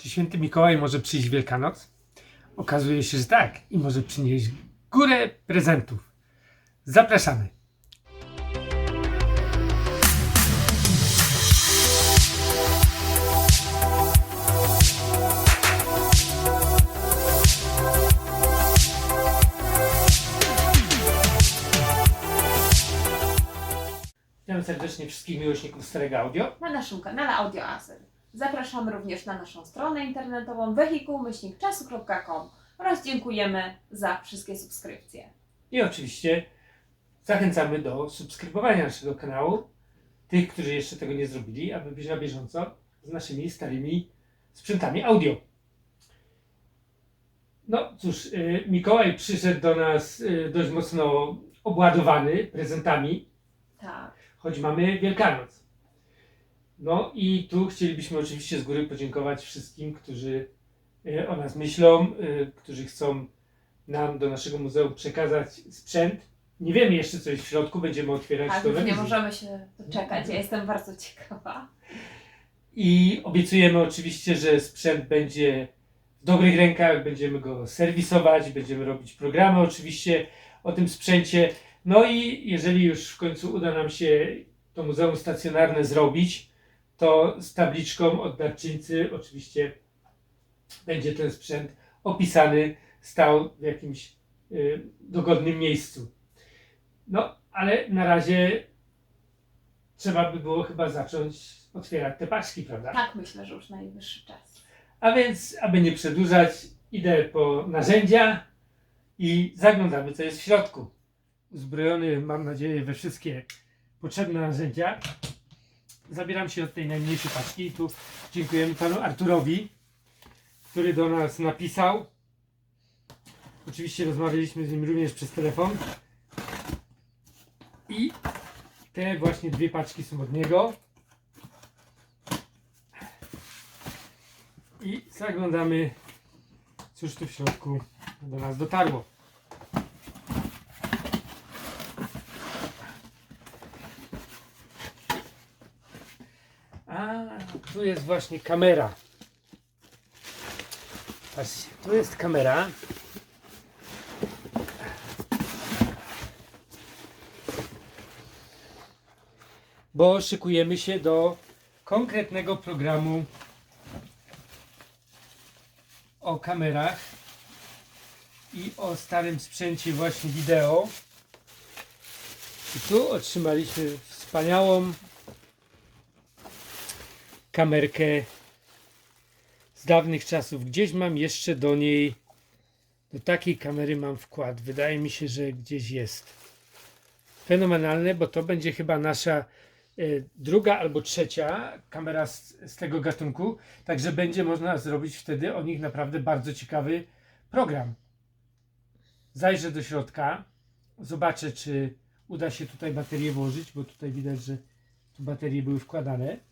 Czy święty Mikołaj może przyjść w Wielkanoc? Okazuje się, że tak i może przynieść górę prezentów. Zapraszamy. Witam serdecznie wszystkich miłośników Starego Audio. na naszym kanale Audio Asyl. Zapraszamy również na naszą stronę internetową wehikuł-czasu.com oraz dziękujemy za wszystkie subskrypcje. I oczywiście zachęcamy do subskrybowania naszego kanału. Tych, którzy jeszcze tego nie zrobili, aby być na bieżąco z naszymi starymi sprzętami audio. No cóż, y, Mikołaj przyszedł do nas y, dość mocno obładowany prezentami, Tak. choć mamy Wielkanoc. No i tu chcielibyśmy oczywiście z góry podziękować wszystkim, którzy y, o nas myślą, y, którzy chcą nam do naszego muzeum przekazać sprzęt. Nie wiemy jeszcze, co jest w środku, będziemy otwierać Tak, to nie możemy się doczekać. Ja jestem bardzo ciekawa. I obiecujemy oczywiście, że sprzęt będzie w dobrych rękach, będziemy go serwisować, będziemy robić programy oczywiście o tym sprzęcie. No i jeżeli już w końcu uda nam się to muzeum stacjonarne zrobić, to z tabliczką od darczyńcy oczywiście będzie ten sprzęt opisany, stał w jakimś y, dogodnym miejscu. No, ale na razie trzeba by było chyba zacząć otwierać te paczki, prawda? Tak, myślę, że już najwyższy czas. A więc, aby nie przedłużać, idę po narzędzia i zaglądamy, co jest w środku. Uzbrojony, mam nadzieję, we wszystkie potrzebne narzędzia. Zabieram się od tej najmniejszej paczki. I tu dziękujemy panu Arturowi, który do nas napisał. Oczywiście rozmawialiśmy z nim również przez telefon. I te właśnie dwie paczki są od niego. I zaglądamy, cóż tu w środku do nas dotarło. A, tu jest właśnie kamera. Patrzcie, tu jest kamera. Bo szykujemy się do konkretnego programu o kamerach i o starym sprzęcie właśnie wideo. I tu otrzymaliśmy wspaniałą kamerkę z dawnych czasów. Gdzieś mam jeszcze do niej, do takiej kamery mam wkład. Wydaje mi się, że gdzieś jest. Fenomenalne, bo to będzie chyba nasza e, druga albo trzecia kamera z, z tego gatunku. Także będzie można zrobić wtedy o nich naprawdę bardzo ciekawy program. Zajrzę do środka, zobaczę, czy uda się tutaj baterię włożyć, bo tutaj widać, że tu baterie były wkładane.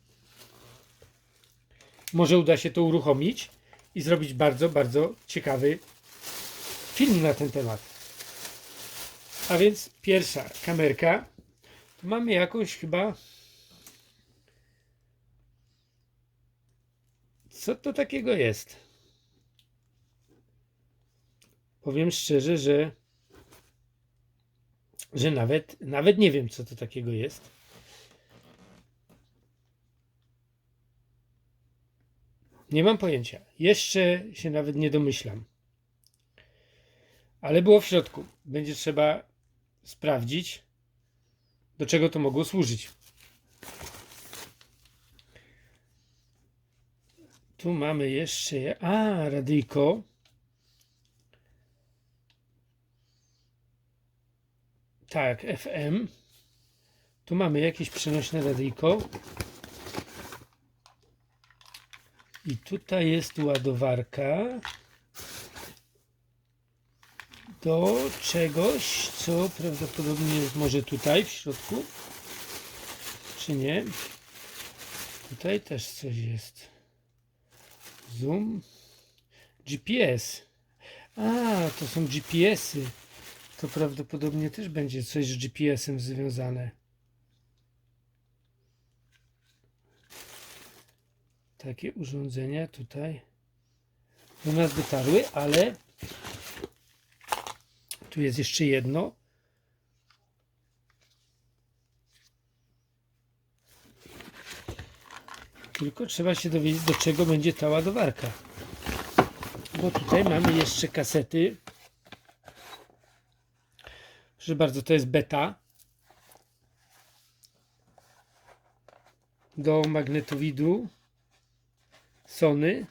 Może uda się to uruchomić i zrobić bardzo, bardzo ciekawy film na ten temat. A więc pierwsza kamerka. Tu mamy jakąś chyba Co to takiego jest? Powiem szczerze, że, że nawet, nawet nie wiem, co to takiego jest. Nie mam pojęcia. Jeszcze się nawet nie domyślam. Ale było w środku. Będzie trzeba sprawdzić, do czego to mogło służyć. Tu mamy jeszcze. je- A, radyjko. Tak, FM. Tu mamy jakieś przenośne radyjko. I tutaj jest ładowarka do czegoś, co prawdopodobnie jest może tutaj w środku, czy nie. Tutaj też coś jest. Zoom. GPS. A, to są GPS-y. To prawdopodobnie też będzie coś z GPS-em związane. Takie urządzenia tutaj. do nas dotarły, ale tu jest jeszcze jedno. Tylko trzeba się dowiedzieć, do czego będzie ta ładowarka. Bo tutaj mamy jeszcze kasety. Proszę bardzo, to jest beta. Do magnetowidu Sony.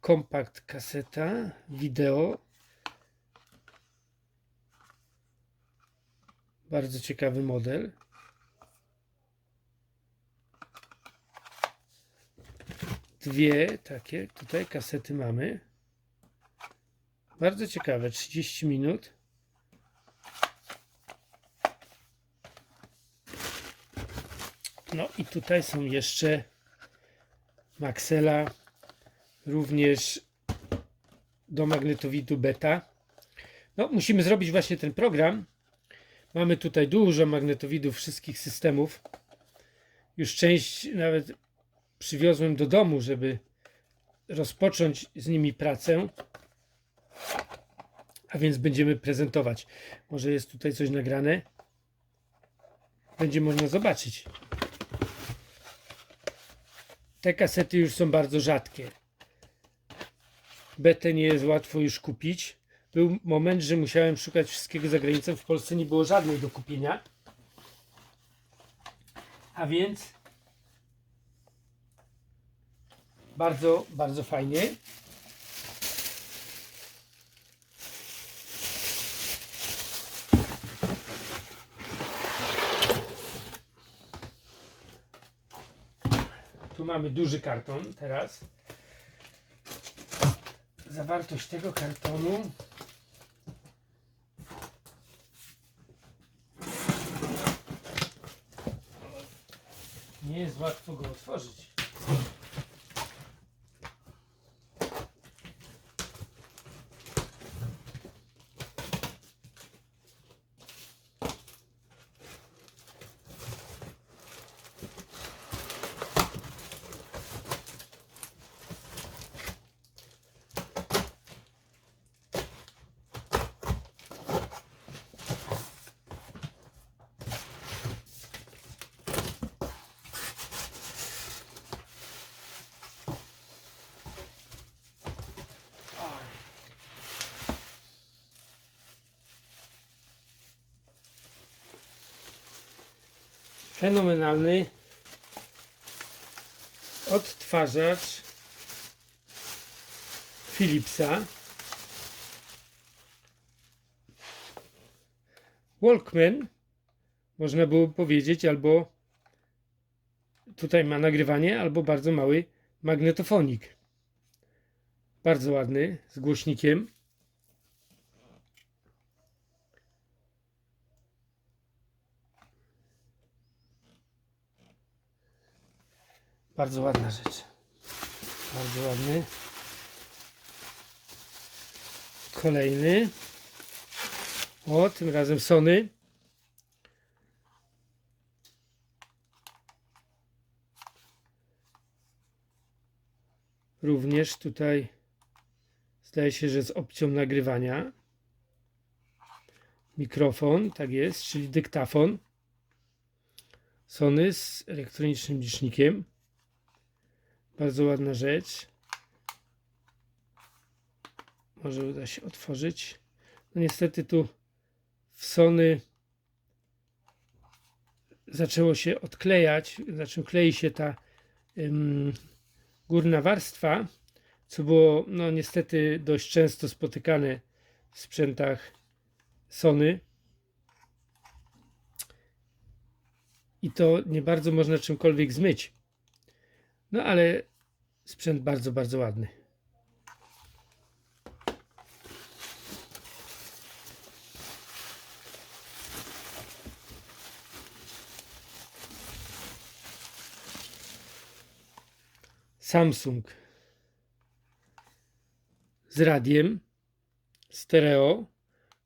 Kompakt kaseta, wideo. Bardzo ciekawy model. Dwie takie tutaj kasety mamy. Bardzo ciekawe, 30 minut. No i tutaj są jeszcze Maxela, również do magnetowidu beta. No, musimy zrobić właśnie ten program. Mamy tutaj dużo magnetowidów wszystkich systemów. Już część nawet przywiozłem do domu, żeby rozpocząć z nimi pracę. A więc będziemy prezentować. Może jest tutaj coś nagrane. Będzie można zobaczyć. Te kasety już są bardzo rzadkie. BT nie jest łatwo już kupić. Był moment, że musiałem szukać wszystkiego za granicą. W Polsce nie było żadnej do kupienia. A więc bardzo, bardzo fajnie. Tu mamy duży karton teraz. Zawartość tego kartonu nie jest łatwo go otworzyć. Fenomenalny odtwarzacz Philipsa. Walkman można było powiedzieć albo tutaj ma nagrywanie albo bardzo mały magnetofonik. Bardzo ładny z głośnikiem Bardzo ładna rzecz. Bardzo ładny. Kolejny. O, tym razem Sony. Również tutaj zdaje się, że z opcją nagrywania. Mikrofon, tak jest, czyli dyktafon. Sony z elektronicznym licznikiem. Bardzo ładna rzecz. Może uda się otworzyć. No niestety tu w Sony zaczęło się odklejać, znaczy klei się ta ym, górna warstwa, co było no niestety dość często spotykane w sprzętach Sony. I to nie bardzo można czymkolwiek zmyć. No ale sprzęt bardzo, bardzo ładny. Samsung z radiem stereo,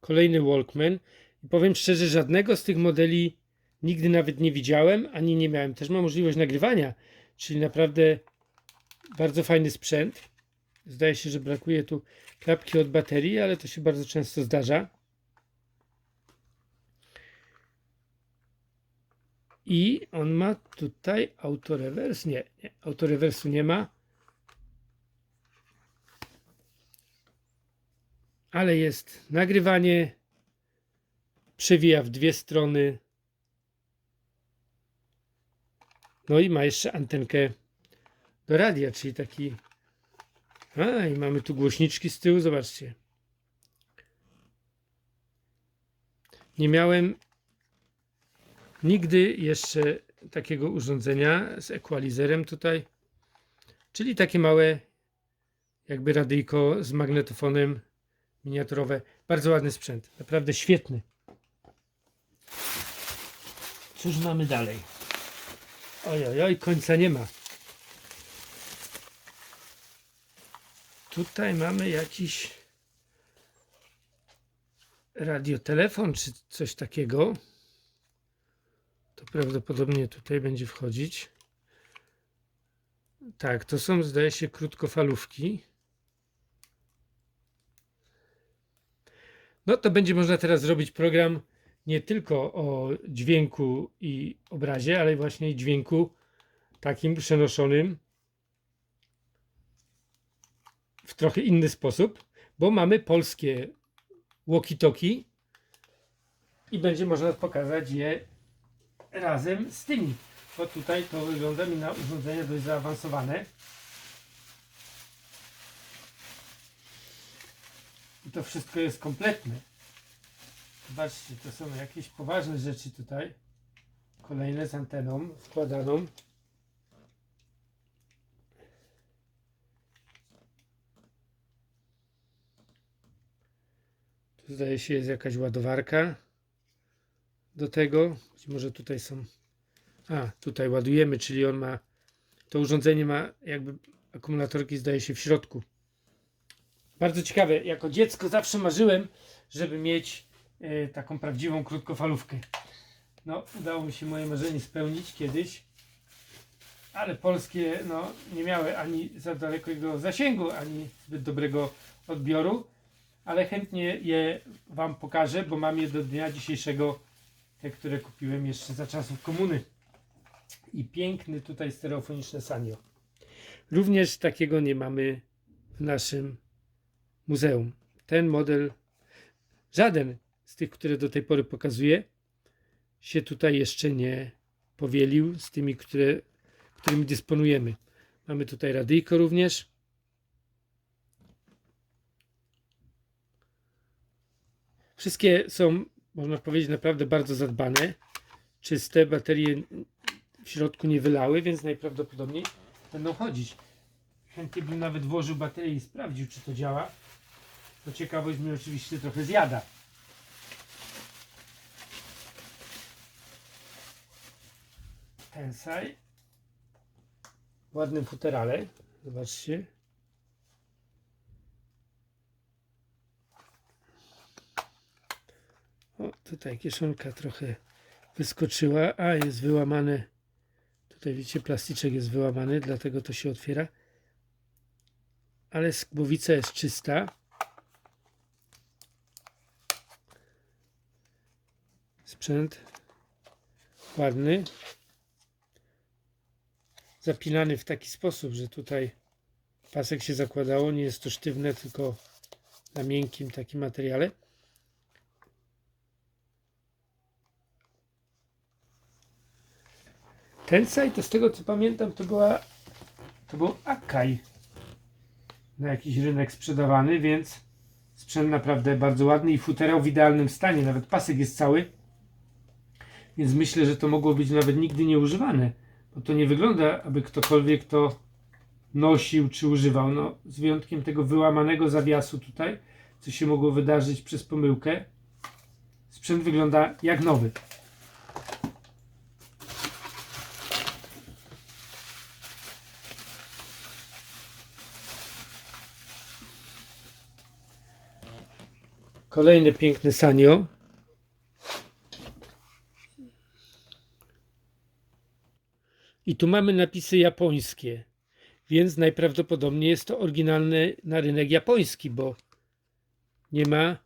kolejny Walkman i powiem szczerze, żadnego z tych modeli nigdy nawet nie widziałem, ani nie miałem. Też ma możliwość nagrywania, czyli naprawdę bardzo fajny sprzęt. Zdaje się, że brakuje tu klapki od baterii, ale to się bardzo często zdarza. I on ma tutaj autorewers. Nie, nie, autorewersu nie ma. Ale jest nagrywanie. Przewija w dwie strony. No i ma jeszcze antenkę do radia, czyli taki. A, i mamy tu głośniczki z tyłu, zobaczcie. Nie miałem nigdy jeszcze takiego urządzenia z equalizerem tutaj, czyli takie małe jakby radyjko z magnetofonem miniaturowe. Bardzo ładny sprzęt, naprawdę świetny. Cóż mamy dalej? Oj, oj, oj, końca nie ma. Tutaj mamy jakiś radiotelefon czy coś takiego. To prawdopodobnie tutaj będzie wchodzić. Tak, to są zdaje się krótkofalówki. No to będzie można teraz zrobić program nie tylko o dźwięku i obrazie, ale właśnie dźwięku takim przenoszonym w trochę inny sposób, bo mamy polskie walkie-talkie i będzie można pokazać je razem z tymi. Bo tutaj to wygląda mi na urządzenie dość zaawansowane. I to wszystko jest kompletne. Zobaczcie, to są jakieś poważne rzeczy tutaj. Kolejne z anteną wkładaną. Tu zdaje się jest jakaś ładowarka do tego. Być może tutaj są. A, tutaj ładujemy, czyli on ma. To urządzenie ma jakby akumulatorki, zdaje się, w środku. Bardzo ciekawe. Jako dziecko zawsze marzyłem, żeby mieć taką prawdziwą krótkofalówkę. No, udało mi się moje marzenie spełnić kiedyś, ale polskie no, nie miały ani za dalekiego zasięgu, ani zbyt dobrego odbioru, ale chętnie je Wam pokażę, bo mam je do dnia dzisiejszego, te, które kupiłem jeszcze za czasów komuny. I piękny tutaj stereofoniczny sanio. Również takiego nie mamy w naszym muzeum. Ten model, żaden z tych, które do tej pory pokazuję, się tutaj jeszcze nie powielił z tymi, które, którymi dysponujemy. Mamy tutaj radyjko również. Wszystkie są, można powiedzieć, naprawdę bardzo zadbane. Czyste, baterie w środku nie wylały, więc najprawdopodobniej będą chodzić. Chętnie bym nawet włożył baterię i sprawdził, czy to działa. To ciekawość mnie oczywiście trochę zjada. Tensai. Ładnym futerale. Zobaczcie. O, tutaj kieszonka trochę wyskoczyła, a jest wyłamane. Tutaj widzicie, plasticzek jest wyłamany, dlatego to się otwiera. Ale głowica jest czysta. Sprzęt ładny. Zapinany w taki sposób, że tutaj pasek się zakładało. Nie jest to sztywne, tylko na miękkim takim materiale. Tensai to z tego co pamiętam to była to był Akai na jakiś rynek sprzedawany, więc sprzęt naprawdę bardzo ładny i futerał w idealnym stanie, nawet pasek jest cały więc myślę, że to mogło być nawet nigdy nie używane, bo to nie wygląda, aby ktokolwiek to nosił czy używał, no z wyjątkiem tego wyłamanego zawiasu tutaj, co się mogło wydarzyć przez pomyłkę sprzęt wygląda jak nowy Kolejne piękne sanio. I tu mamy napisy japońskie, więc najprawdopodobniej jest to oryginalny na rynek japoński, bo nie ma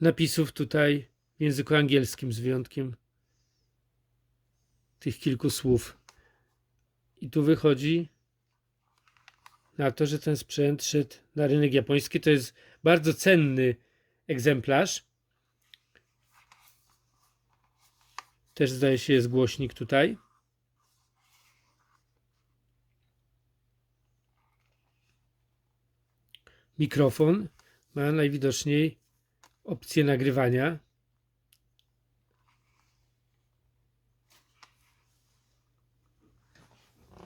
napisów tutaj w języku angielskim z wyjątkiem tych kilku słów. I tu wychodzi na to, że ten sprzęt szedł na rynek japoński. To jest bardzo cenny egzemplarz. Też zdaje się jest głośnik tutaj. Mikrofon ma najwidoczniej opcję nagrywania.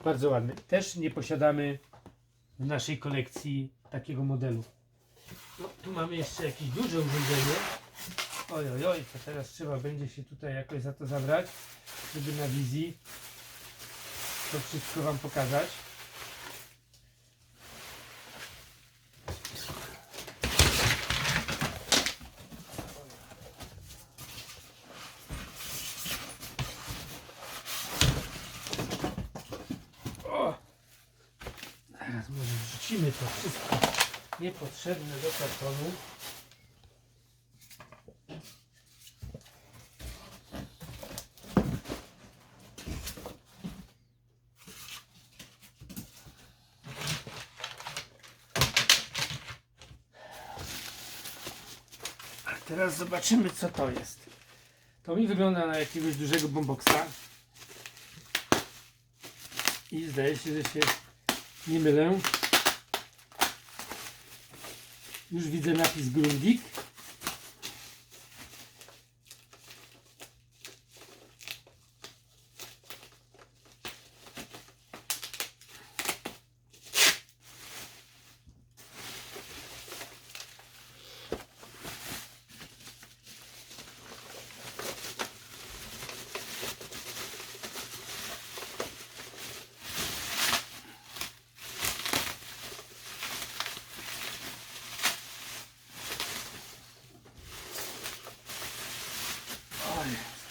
Bardzo ładny. Też nie posiadamy w naszej kolekcji takiego modelu. No, tu mamy jeszcze jakieś duże urządzenie. Oj, oj, oj, to teraz trzeba będzie się tutaj jakoś za to zabrać, żeby na wizji to wszystko Wam pokazać. O! Teraz może wrzucimy to wszystko niepotrzebne do kartonu. Teraz zobaczymy co to jest. To mi wygląda na jakiegoś dużego boomboxa. I zdaje się, że się nie mylę. Już widzę napis Grundig.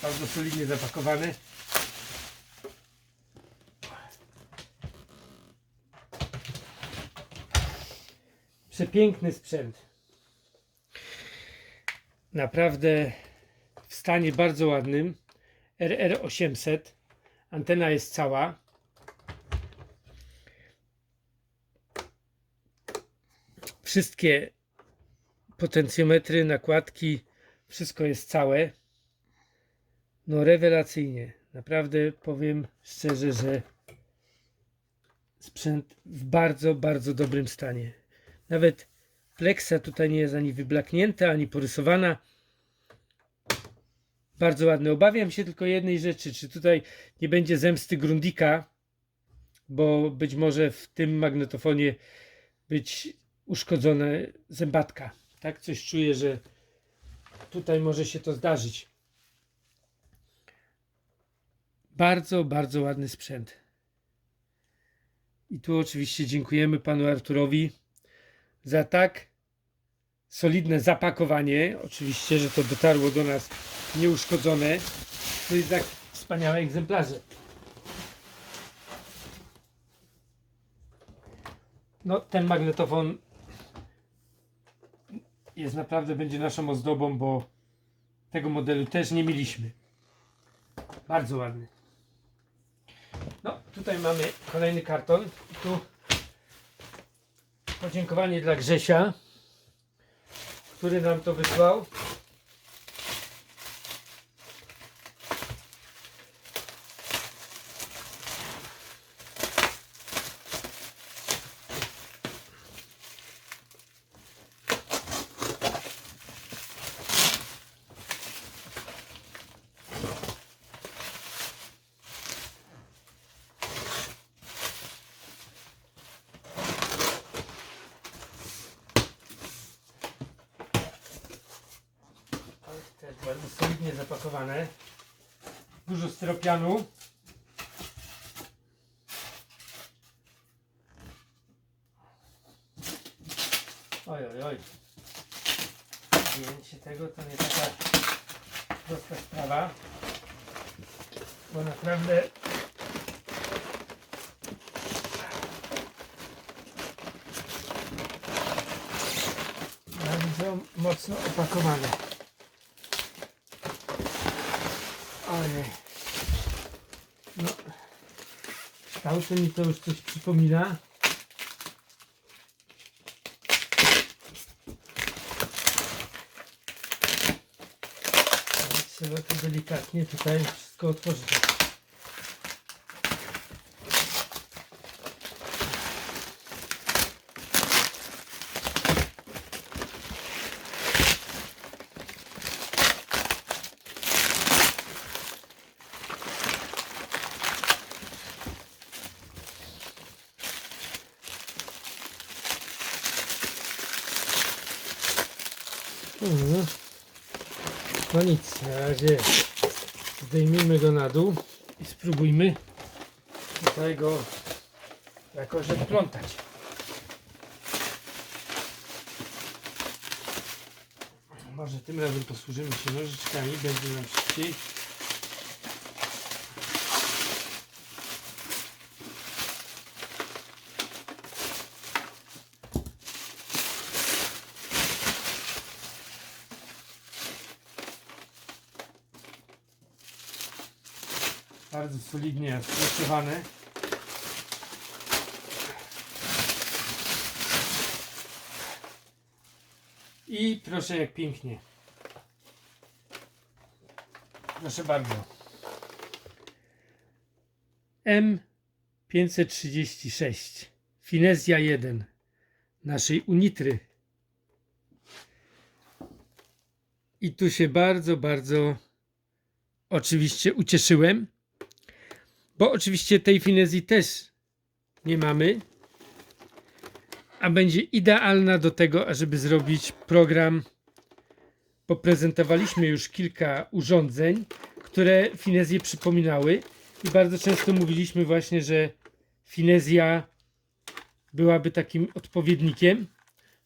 Oj, bardzo solidnie zapakowany. Przepiękny sprzęt. Naprawdę w stanie bardzo ładnym. RR800. Antena jest cała. Wszystkie potencjometry, nakładki, wszystko jest całe. No rewelacyjnie. Naprawdę powiem szczerze, że sprzęt w bardzo, bardzo dobrym stanie. Nawet pleksa tutaj nie jest ani wyblaknięta, ani porysowana. Bardzo ładne. Obawiam się tylko jednej rzeczy, czy tutaj nie będzie zemsty Grundika, bo być może w tym magnetofonie być uszkodzone zębatka. Tak coś czuję, że tutaj może się to zdarzyć. Bardzo, bardzo ładny sprzęt. I tu oczywiście dziękujemy panu Arturowi za tak solidne zapakowanie. Oczywiście, że to dotarło do nas nieuszkodzone. To jest tak wspaniałe egzemplarze. No, ten magnetofon jest naprawdę, będzie naszą ozdobą, bo tego modelu też nie mieliśmy. Bardzo ładny. Tutaj mamy kolejny karton. Tu podziękowanie dla Grzesia, który nam to wysłał. pięknie zapakowane. Dużo styropianu. Oj, oj, oj. Zdjęcie tego to nie taka prosta sprawa. Bo naprawdę bardzo mocno opakowane. Ojej. No. Kształtem mi to już coś przypomina. Trzeba to delikatnie tutaj wszystko otworzyć. Mhm. No nic, na razie zdejmijmy go na dół i spróbujmy tutaj go jakoś odplątać. Może tym razem posłużymy się nożyczkami, będzie nam szybciej. Bardzo solidnie zasywane. I proszę jak pięknie. Proszę bardzo. M536 Finezja 1 naszej Unitry. I tu się bardzo, bardzo oczywiście ucieszyłem, bo oczywiście tej finezji też nie mamy, a będzie idealna do tego, ażeby zrobić program. Poprezentowaliśmy już kilka urządzeń, które finezję przypominały i bardzo często mówiliśmy właśnie, że finezja byłaby takim odpowiednikiem.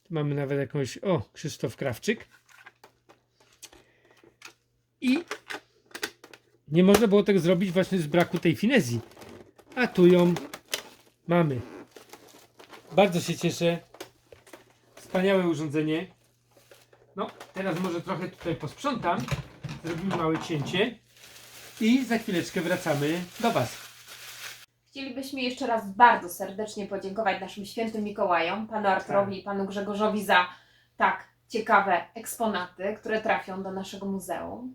Tu mamy nawet jakąś, o, Krzysztof Krawczyk. I nie można było tego zrobić właśnie z braku tej finezji. A tu ją mamy. Bardzo się cieszę. Wspaniałe urządzenie. No, teraz może trochę tutaj posprzątam. Zrobimy małe cięcie. I za chwileczkę wracamy do Was. Chcielibyśmy jeszcze raz bardzo serdecznie podziękować naszym świętym Mikołajom, panu Arturowi i panu Grzegorzowi za tak ciekawe eksponaty, które trafią do naszego muzeum.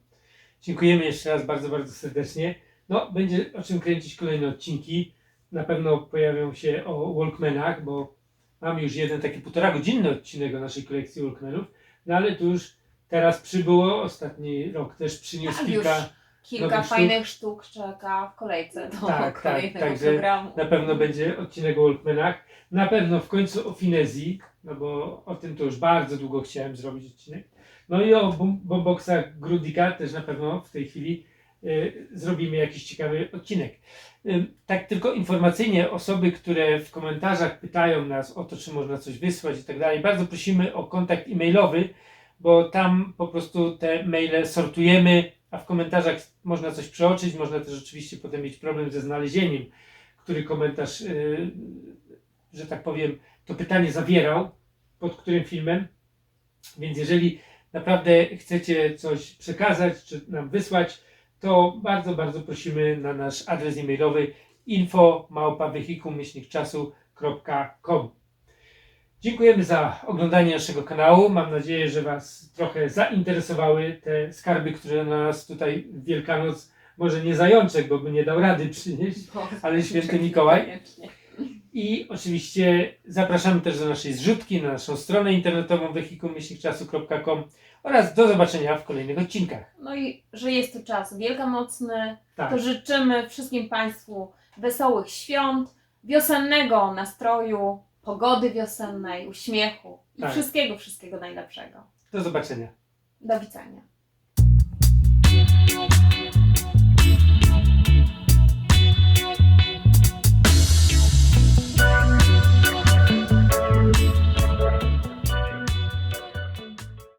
Dziękujemy jeszcze raz bardzo, bardzo serdecznie. No, będzie o czym kręcić kolejne odcinki. Na pewno pojawią się o Walkmanach, bo mamy już jeden taki półtora godzinny odcinek o naszej kolekcji Walkmanów. No ale tu już teraz przybyło, ostatni rok też przyniósł Tak, kilka. już Kilka nowych fajnych sztuk czeka w kolejce do Tak, tak, kolejnego także programu. Na pewno będzie odcinek o Walkmanach. Na pewno w końcu o Finezji, no bo o tym to już bardzo długo chciałem zrobić odcinek. No i o bom- bomboxach Grudika też na pewno w tej chwili y, zrobimy jakiś ciekawy odcinek. Y, tak tylko informacyjnie osoby, które w komentarzach pytają nas o to, czy można coś wysłać i tak dalej, bardzo prosimy o kontakt e-mailowy, bo tam po prostu te maile sortujemy, a w komentarzach można coś przeoczyć, można też oczywiście potem mieć problem ze znalezieniem, który komentarz, y, że tak powiem, to pytanie zawierał, pod którym filmem. Więc jeżeli naprawdę chcecie coś przekazać, czy nam wysłać, to bardzo, bardzo prosimy na nasz adres e-mailowy info czasu.com. Dziękujemy za oglądanie naszego kanału. Mam nadzieję, że Was trochę zainteresowały te skarby, które na nas tutaj w Wielkanoc, może nie zajączek, bo by nie dał rady przynieść, ale święty Mikołaj. I oczywiście zapraszamy też do naszej zrzutki, na naszą stronę internetową wehikułmyślnikczasu.com oraz do zobaczenia w kolejnych odcinkach. No i że jest to czas wielkanocny, Tak, to życzymy wszystkim Państwu wesołych świąt, wiosennego nastroju, pogody wiosennej, uśmiechu i Tak. wszystkiego, wszystkiego najlepszego. do zobaczenia. Do widzenia.